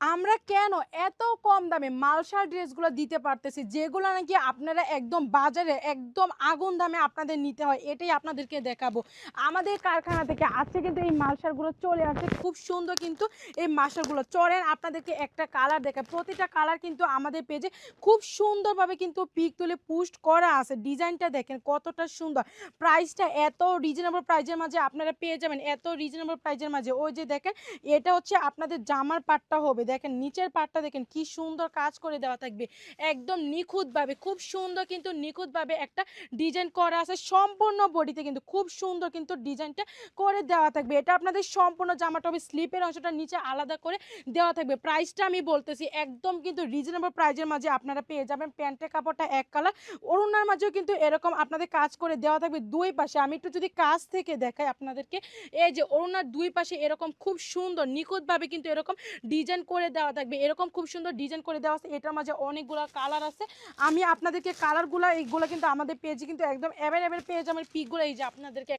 আমরা কেন এত কম দামে মালসার ড্রেসগুলো দিতে পারতেছি, যেগুলো নাকি আপনারা একদম বাজারে একদম আগুন দামে আপনাদের নিতে হয়, এটাই আপনাদেরকে দেখাবো। আমাদের কারখানা থেকে আজকে কিন্তু এই মালসারগুলো চলে আসছে, খুব সুন্দর কিন্তু এই মালসারগুলো। চড়েন আপনাদেরকে একটা কালার দেখায় প্রতিটা কালার কিন্তু আমাদের পেজে খুব সুন্দরভাবে কিন্তু পিক তুলে পুস্ট করা আছে, ডিজাইনটা দেখেন কতটা সুন্দর। প্রাইসটা এত রিজনেবল প্রাইজের মাঝে আপনারা পেয়ে যাবেন, এত রিজনেবল প্রাইজের মাঝে। ওই যে দেখেন, এটা হচ্ছে আপনাদের জামার পাটটা হবে দেখেন, নিচের পাটটা দেখেন, কি সুন্দর কাজ করে দেওয়া থাকবে। একদম নিখুঁতভাবে, খুব সুন্দর কিন্তু নিখুঁতভাবে একটা ডিজাইন করা আছে। সম্পূর্ণ বডিতে কিন্তু খুব সুন্দর কিন্তু ডিজাইনটা করে দেওয়া থাকবে। এটা আপনাদের সম্পূর্ণ জামাটা হবে স্লিপের অংশটা নিচে আলাদা করে দেওয়া থাকবে। প্রাইসটা আমি বলতেছি, একদম কিন্তু রিজনেবল প্রাইজের মাঝে আপনারা পেয়ে যাবেন। প্যান্টের কাপড়টা এক কালার অরুণার মাঝেও কিন্তু এরকম আপনাদের কাজ করে দেওয়া থাকবে দুই পাশে। আমি একটু যদি কাজ থেকে দেখাই আপনাদেরকে, এই যে অরুণার দুই পাশে এরকম খুব সুন্দর, নিখুঁতভাবে কিন্তু এরকম ডিজাইন করে দেওয়া থাকবে। এরকম খুব সুন্দর ডিজাইন করে দেওয়া আছে। এটার মাঝে অনেকগুলো কালার আছে। আমি আপনাদেরকে কালারগুলো এইগুলো কিন্তু আমাদের পেজে কিন্তু একদম অ্যাভেলেবেল পেয়ে যাবেন পিকগুলো এই যে আপনাদেরকে